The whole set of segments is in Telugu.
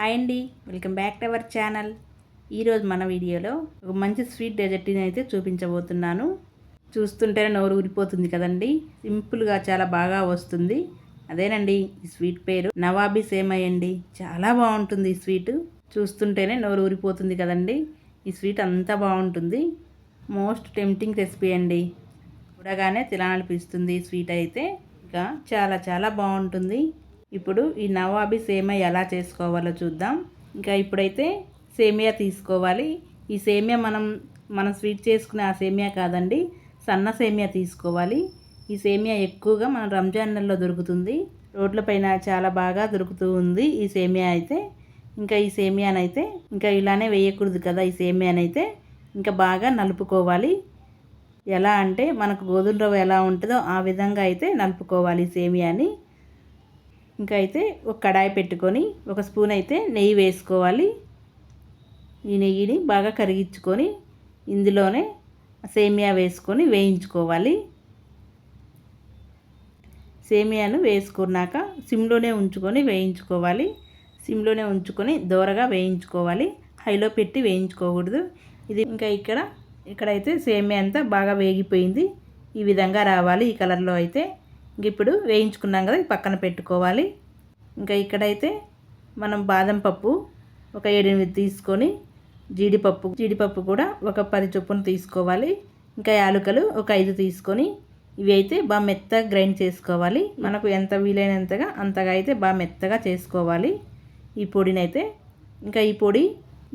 హాయ్ అండి welcome back to our channel. ఈరోజు మన వీడియోలో ఒక మంచి స్వీట్ డెజర్ట్ని అయితే చూపించబోతున్నాను. చూస్తుంటేనే నోరు ఊరిపోతుంది కదండి. సింపుల్గా చాలా బాగా వస్తుంది. అదేనండి ఈ స్వీట్ పేరు నవాబీ సేమయ్య అండి. చాలా బాగుంటుంది ఈ స్వీట్. చూస్తుంటేనే నోరు ఊరిపోతుంది కదండి. ఈ స్వీట్ అంతా బాగుంటుంది. మోస్ట్ టెంప్టింగ్ రెసిపీ అండి. చూడగానే తినాలనిపిస్తుంది ఈ స్వీట్ అయితే. ఇంకా చాలా చాలా బాగుంటుంది. ఇప్పుడు ఈ నవాబీ సేమియా ఎలా చేసుకోవాలో చూద్దాం. ఇంకా ఇప్పుడైతే సేమియా తీసుకోవాలి. ఈ సేమియా మనం మనం స్వీట్ చేసుకునే ఆ సేమియా కాదండి సన్న సేమియా తీసుకోవాలి. ఈ సేమియా ఎక్కువగా మన రంజాన్ నెలలో దొరుకుతుంది రోడ్లపైన చాలా బాగా దొరుకుతూ ఉంది ఈ సేమియా అయితే. ఇంకా ఈ సేమియానైతే ఇంకా ఇలానే వేయకూడదు కదా ఈ సేమియానైతే. ఇంకా బాగా నలుపుకోవాలి. ఎలా అంటే మనకు గోధుమ రవ్వ ఎలా ఉంటుందో ఆ విధంగా అయితే నలుపుకోవాలి సేమియాని. ఇంకా అయితే ఒక కడాయి పెట్టుకొని ఒక స్పూన్ అయితే నెయ్యి వేసుకోవాలి. ఈ నెయ్యిని బాగా కరిగించుకొని ఇందులోనే సేమియా వేసుకొని వేయించుకోవాలి. సేమియాను వేసుకున్నాక సిమ్లోనే ఉంచుకొని వేయించుకోవాలి. సిమ్లోనే ఉంచుకొని దోరగా వేయించుకోవాలి. హైలో పెట్టి వేయించుకోకూడదు. ఇది ఇంకా ఇక్కడ ఇక్కడైతే సేమియా అంతా బాగా వేగిపోయింది. ఈ విధంగా రావాలి ఈ కలర్లో అయితే. ఇప్పుడు వేయించుకున్నాం కదా పక్కన పెట్టుకోవాలి. ఇంకా ఇక్కడైతే మనం బాదం పప్పు ఒక ఏడెనిమిది తీసుకొని జీడిపప్పు జీడిపప్పు కూడా ఒక పది చొప్పున తీసుకోవాలి. ఇంకా యాలకులు ఒక ఐదు తీసుకొని ఇవి అయితే బాగా మెత్తగా గ్రైండ్ చేసుకోవాలి. మనకు ఎంత వీలైనంతగా అంతగా అయితే బాగా మెత్తగా చేసుకోవాలి. ఈ పొడిని అయితే ఇంకా ఈ పొడి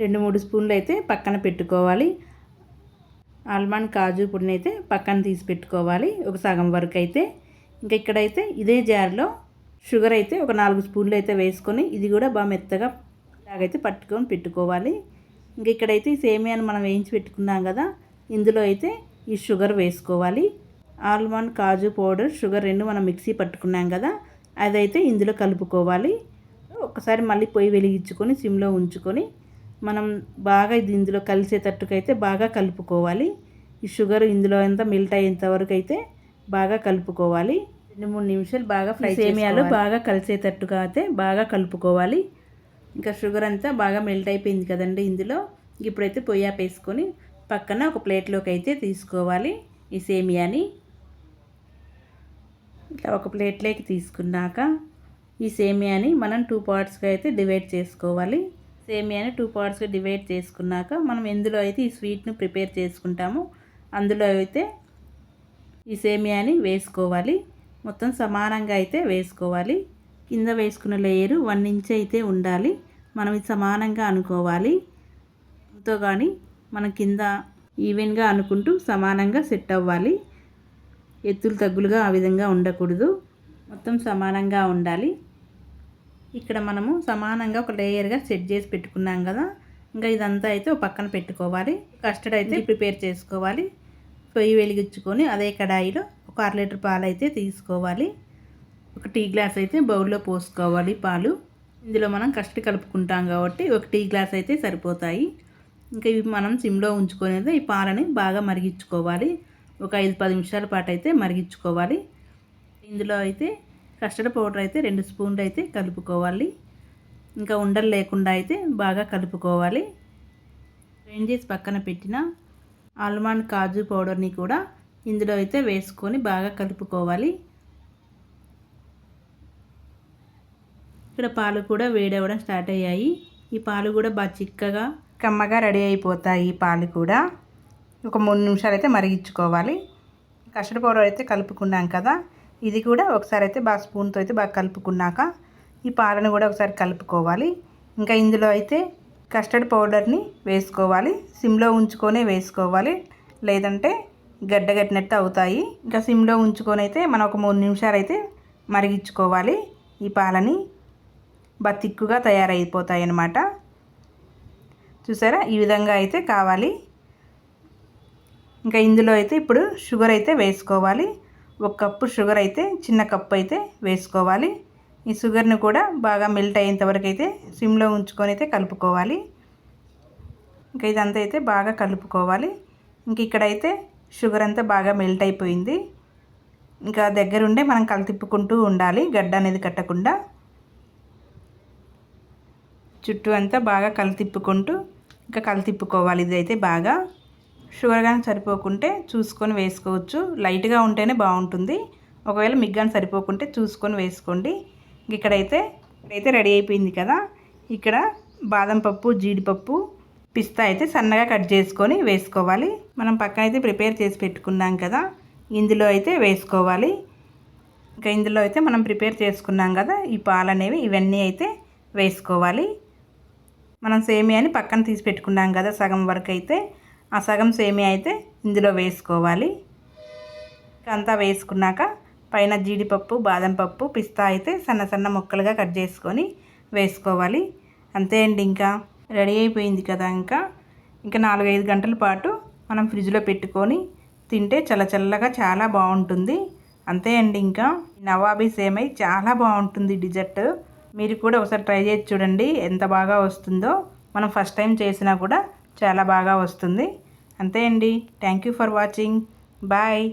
రెండు మూడు స్పూన్లు అయితే పక్కన పెట్టుకోవాలి. ఆల్మండ్ కాజు పొడిని అయితే పక్కన తీసి పెట్టుకోవాలి. ఒక సగం వరకు అయితే ఇంకా ఇక్కడైతే ఇదే జార్లో షుగర్ అయితే ఒక నాలుగు స్పూన్లు అయితే వేసుకొని ఇది కూడా బాగా మెత్తగా ఇలాగైతే పట్టుకొని పెట్టుకోవాలి. ఇంక ఇక్కడైతే ఈ సేమియాను మనం వేయించి పెట్టుకున్నాం కదా ఇందులో అయితే ఈ షుగర్ వేసుకోవాలి. ఆల్మండ్ కాజు పౌడర్ షుగర్ రెండు మనం మిక్సీ పట్టుకున్నాం కదా అదైతే ఇందులో కలుపుకోవాలి. ఒకసారి మళ్ళీ పొయ్యి వెలిగించుకొని సిమ్లో ఉంచుకొని మనం బాగా ఇది ఇందులో కలిసేటట్టుకైతే బాగా కలుపుకోవాలి. ఈ షుగర్ ఇందులో అంతా మెల్ట్ అయ్యేంత వరకు అయితే బాగా కలుపుకోవాలి. రెండు మూడు నిమిషాలు బాగా ఫ్రై సేమియాలు బాగా కలిసేటట్టుగా అయితే బాగా కలుపుకోవాలి. ఇంకా షుగర్ అంతా బాగా మెల్ట్ అయిపోయింది కదండి ఇందులో. ఇప్పుడైతే పొయ్యి వేసుకొని పక్కన ఒక ప్లేట్లోకి అయితే తీసుకోవాలి ఈ సేమియాని. ఇట్లా ఒక ప్లేట్లోకి తీసుకున్నాక ఈ సేమియాని మనం టూ పార్ట్స్గా అయితే డివైడ్ చేసుకోవాలి. సేమియాని టూ పార్ట్స్గా డివైడ్ చేసుకున్నాక మనం ఎందులో అయితే ఈ స్వీట్ను ప్రిపేర్ చేసుకుంటామో అందులో అయితే ఈ సేమియాని వేసుకోవాలి. మొత్తం సమానంగా అయితే వేసుకోవాలి. కింద వేసుకున్న లేయరు వన్ ఇంచ్ అయితే ఉండాలి. మనం ఇది సమానంగా అనుకోవాలి. తో కానీ మనం కింద ఈవెన్గా అనుకుంటూ సమానంగా సెట్ అవ్వాలి. ఎత్తులు తగ్గులుగా ఆ విధంగా ఉండకూడదు. మొత్తం సమానంగా ఉండాలి. ఇక్కడ మనము సమానంగా ఒక లేయర్గా సెట్ చేసి పెట్టుకున్నాం కదా. ఇంకా ఇదంతా అయితే ఒక పక్కన పెట్టుకోవాలి. కస్టర్డ్ అయితే ప్రిపేర్ చేసుకోవాలి. పొయ్యి వెలిగించుకొని అదే కడాయిలో ఒక అర లీటర్ పాలు అయితే తీసుకోవాలి. ఒక టీ గ్లాస్ అయితే బౌల్లో పోసుకోవాలి పాలు. ఇందులో మనం కష్ట కలుపుకుంటాం కాబట్టి ఒక టీ గ్లాస్ అయితే సరిపోతాయి. ఇంకా ఇవి మనం సిమ్లో ఉంచుకొని ఈ పాలని బాగా మరిగించుకోవాలి. ఒక ఐదు పది నిమిషాల పాటు అయితే మరిగించుకోవాలి. ఇందులో అయితే కస్టర్డ్ పౌడర్ అయితే రెండు స్పూన్లు అయితే కలుపుకోవాలి. ఇంకా ఉండలు లేకుండా అయితే బాగా కలుపుకోవాలి. గ్రైండ్ చేసి పక్కన పెట్టిన ఆల్మండ్ కాజు పౌడర్ని కూడా ఇందులో అయితే వేసుకొని బాగా కలుపుకోవాలి. ఇక్కడ పాలు కూడా వేడవడం స్టార్ట్ అయ్యాయి. ఈ పాలు కూడా బాగా చిక్కగా కమ్మగా రెడీ అయిపోతాయి ఈ పాలు కూడా. ఒక మూడు నిమిషాలు అయితే మరిగించుకోవాలి. కస్టర్డ్ పౌడర్ అయితే కలుపుకున్నాం కదా. ఇది కూడా ఒకసారి అయితే బాగా స్పూన్తో అయితే బాగా కలుపుకున్నాక ఈ పాలను కూడా ఒకసారి కలుపుకోవాలి. ఇంకా ఇందులో అయితే కస్టర్డ్ పౌడర్ని వేసుకోవాలి. సిమ్లో ఉంచుకొనే వేసుకోవాలి. లేదంటే గడ్డగట్టినట్టు అవుతాయి. ఇంకా సిమ్లో ఉంచుకొని అయితే మనం ఒక మూడు నిమిషాలు అయితే మరిగించుకోవాలి. ఈ పాలని బతిక్కుగా తయారైపోతాయి అన్నమాట. చూసారా? ఈ విధంగా అయితే కావాలి. ఇంకా ఇందులో అయితే ఇప్పుడు షుగర్ అయితే వేసుకోవాలి. ఒక కప్పు షుగర్ అయితే చిన్న కప్పు అయితే వేసుకోవాలి. ఈ షుగర్ని కూడా బాగా మెల్ట్ అయ్యేంత వరకు అయితే సిమ్లో ఉంచుకొని అయితే కలుపుకోవాలి. ఇంకా ఇదంతా అయితే బాగా కలుపుకోవాలి. ఇంక ఇక్కడైతే షుగర్ అంతా బాగా మెల్ట్ అయిపోయింది. ఇంకా దగ్గరుండే మనం కలితిప్పుకుంటూ ఉండాలి గడ్డ అనేది కట్టకుండా. చుట్టూ అంతా బాగా కలితిప్పుకుంటూ ఇంకా కలితిప్పుకోవాలి ఇది అయితే బాగా. షుగర్ కానీ సరిపోకుంటే చూసుకొని వేసుకోవచ్చు. లైట్గా ఉంటేనే బాగుంటుంది. ఒకవేళ మిగ్గాని సరిపోకుంటే చూసుకొని వేసుకోండి. ఇక్కడైతే ఇక్కడైతే రెడీ అయిపోయింది కదా. ఇక్కడ బాదం పప్పు జీడిపప్పు పిస్తా అయితే సన్నగా కట్ చేసుకొని వేసుకోవాలి. మనం పక్కన అయితే ప్రిపేర్ చేసి పెట్టుకున్నాం కదా. ఇందులో అయితే వేసుకోవాలి. ఇంకా ఇందులో అయితే మనం ప్రిపేర్ చేసుకున్నాం కదా. ఈ పాలు అనేవి ఇవన్నీ అయితే వేసుకోవాలి. మనం సేమియాని పక్కన తీసి పెట్టుకున్నాం కదా సగం వరకు అయితే. ఆ సగం సేమియా అయితే ఇందులో వేసుకోవాలి. అంతా వేసుకున్నాక పైన జీడిపప్పు బాదం పప్పు పిస్తా అయితే సన్న సన్న ముక్కలుగా కట్ చేసుకొని వేసుకోవాలి. అంతే అండి ఇంకా. రెడీ అయిపోయింది కదా ఇంకా. ఇంకా నాలుగైదు గంటల పాటు మనం ఫ్రిడ్జ్లో పెట్టుకొని తింటే చల్లచల్లగా చాలా బాగుంటుంది. అంతే అండి ఇంకా. నవాబీ సేమై చాలా బాగుంటుంది డిజర్ట్. మీరు కూడా ఒకసారి ట్రై చేసి చూడండి ఎంత బాగా వస్తుందో. మనం ఫస్ట్ టైం చేసినా కూడా చాలా బాగా వస్తుంది. అంతే అండి. Thank you for watching. Bye.